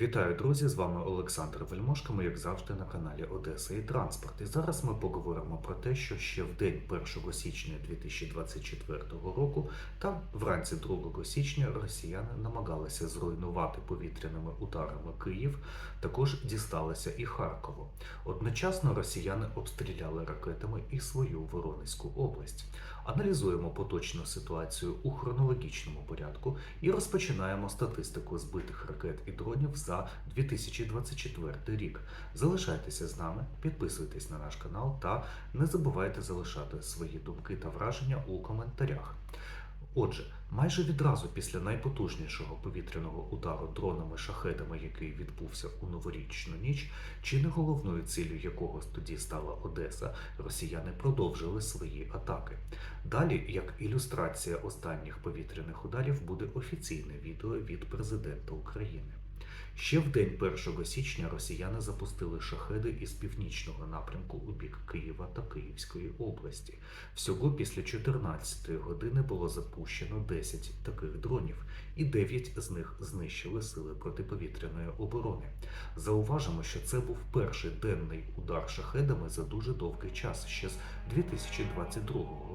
Вітаю, друзі! З вами Олександр Вельмошко. Ми, як завжди, на каналі Одеса і Транспорт. І зараз ми поговоримо про те, що ще в день 1 січня 2024 року та вранці 2 січня росіяни намагалися зруйнувати повітряними ударами Київ. Також дісталися і Харкову. Одночасно росіяни обстріляли ракетами і свою Воронезьку область. Аналізуємо поточну ситуацію у хронологічному порядку і розпочинаємо статистику збитих ракет і дронів за 2024 рік. Залишайтеся з нами, підписуйтесь на наш канал та не забувайте залишати свої думки та враження у коментарях. Отже, майже відразу після найпотужнішого повітряного удару дронами-шахетами, який відбувся у новорічну ніч, чи не головною ціллю якого тоді стала Одеса, росіяни продовжили свої атаки. Далі, як ілюстрація останніх повітряних ударів, буде офіційне відео від президента України. Ще в день 1 січня росіяни запустили шахеди із північного напрямку у бік Києва та Київської області. Всього після 14 години було запущено 10 таких дронів, і 9 з них знищили сили протиповітряної оборони. Зауважимо, що це був перший денний удар шахедами за дуже довгий час, ще з 2022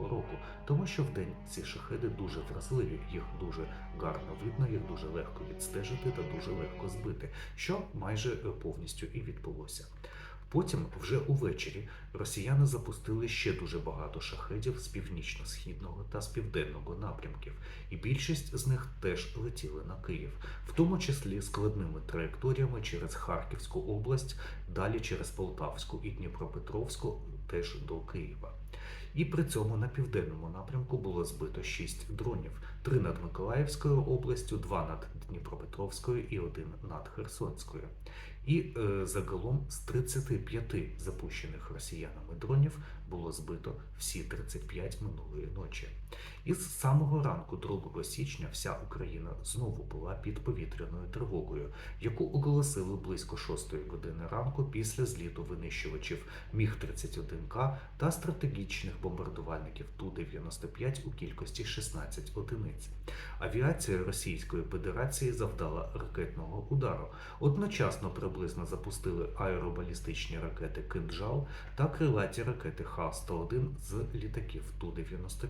року, тому що в день ці шахеди дуже вразливі, їх дуже гарно видно, їх дуже легко відстежити та дуже легко збити, що майже е, повністю і відбулося. Потім, вже увечері, росіяни запустили ще дуже багато шахедів з північно-східного та з південного напрямків, і більшість з них теж летіли на Київ, в тому числі складними траєкторіями через Харківську область, далі через Полтавську і Дніпропетровську, теж до Києва. І при цьому на південному напрямку було збито 6 дронів: три над Миколаївською областю, два над Дніпропетровською і один над Херсонською. І е, загалом з 35 запущених росіянами дронів було збито всі 35 минулої ночі. І з самого ранку, 2 січня, вся Україна знову була під повітряною тривогою, яку оголосили близько 6 години ранку після зліту винищувачів Міг-31К та стратегічних бомбардувальників Ту-95 у кількості 16 одиниць. Авіація Російської Федерації завдала ракетного удару. Одночасно приблизно запустили аеробалістичні ракети Кинджал та крилаті ракети Х-101 з літаків Ту-95.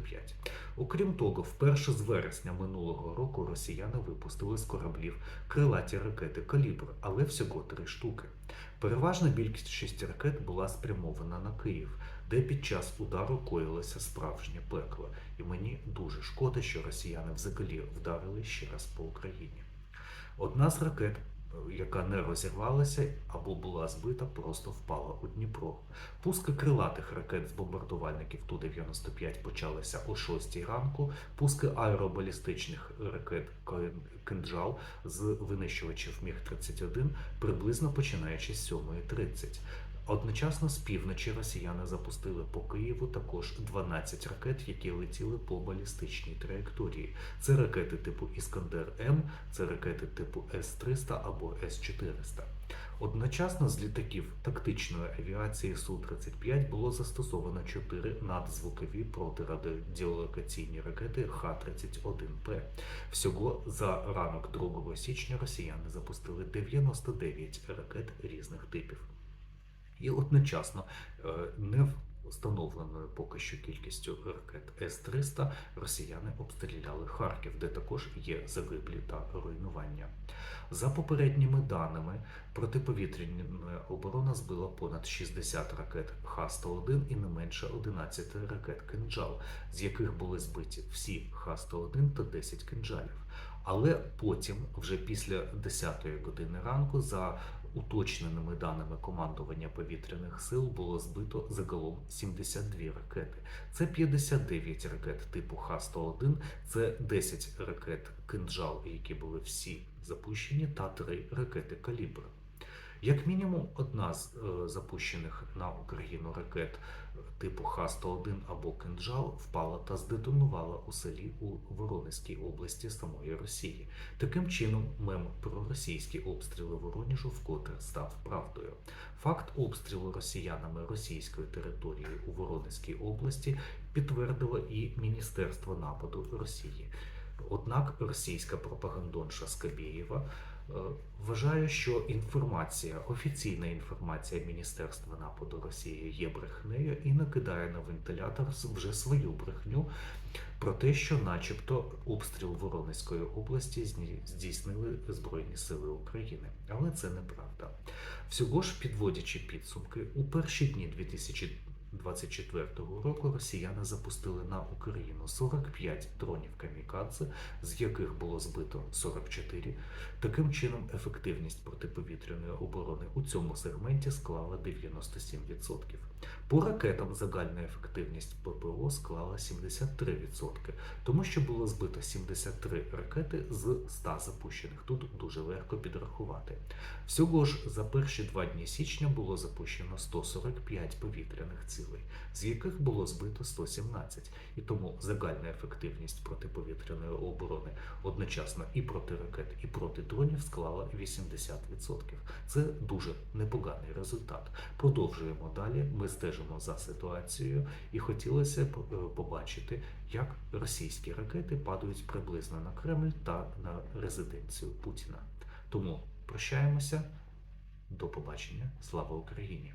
Окрім того, вперше з вересня минулого року росіяни випустили з кораблів крилаті ракети Калібр, але всього три штуки. Переважна більшість ракет була спрямована на Київ, де під час удару коїлося справжнє пекло, і мені дуже шкода, що росіяни взагалі вдарили ще раз по Україні. Одна з ракет, яка не розірвалася або була збита, просто впала у Дніпро. Пуски крилатих ракет з бомбардувальників Ту-95 почалися о 6 ранку. Пуски аеробалістичних ракет «Кинджал» з винищувачів Міг-31 приблизно починаючи з 7.30. Одночасно з півночі росіяни запустили по Києву також 12 ракет, які летіли по балістичній траєкторії. Це ракети типу Іскандер М, це ракети типу С-300 або С-400. Одночасно з літаків тактичної авіації Су-35 було застосовано 4 надзвукові протирадіолокаційні ракети Х-31П. Всього за ранок 2 січня росіяни запустили 99 ракет різних типів. І одночасно е, не встановленою поки що кількістю ракет С-300 росіяни обстріляли Харків, де також є загиблі та руйнування. За попередніми даними, протиповітряна оборона збила понад 60 ракет Х-101 і не менше 11 ракет «Кинджал», з яких були збиті всі Х-101 та 10 кинджалів. Але потім, вже після 10-ї години ранку, за уточненими даними командування повітряних сил, було збито загалом 72 ракети. Це 59 ракет типу Х-101, це 10 ракет «Кинджал», які були всі запущені, та 3 ракети «Калібр». Як мінімум, одна з е, запущених на Україну ракет типу Х-101 або «Кинджал» впала та здетонувала у селі у Воронезькій області самої Росії. Таким чином, мем про російські обстріли Вороніжу вкотре став правдою. Факт обстрілу росіянами російської території у Воронезькій області підтвердило і Міністерство нападу Росії. Однак російська пропагандонша Скабєєва Е, Вважаю, що інформація, офіційна інформація Міністерства нападу Росії є брехнею і накидає на вентилятор вже свою брехню про те, що, начебто, обстріл Воронезької області здійснили Збройні Сили України. Але це неправда. Всього ж підводячи підсумки, у перші дні 2024 року росіяни запустили на Україну 45 дронів камікадзе, з яких було збито 44. Таким чином, ефективність протиповітряної оборони у цьому сегменті склала 97%. По ракетам загальна ефективність ППО склала 73%, тому що було збито 73 ракети з 100 запущених. Тут дуже легко підрахувати. Всього ж за перші два дні січня було запущено 145 повітряних цілей, з яких було збито 117. І тому загальна ефективність протиповітряної оборони одночасно і проти ракет, і проти дронів склала 80%. Це дуже непоганий результат. Продовжуємо далі. Ми стежимо за ситуацією, і хотілося б е, побачити, як російські ракети падають приблизно на Кремль та на резиденцію Путіна. Тому прощаємося. До побачення. Слава Україні!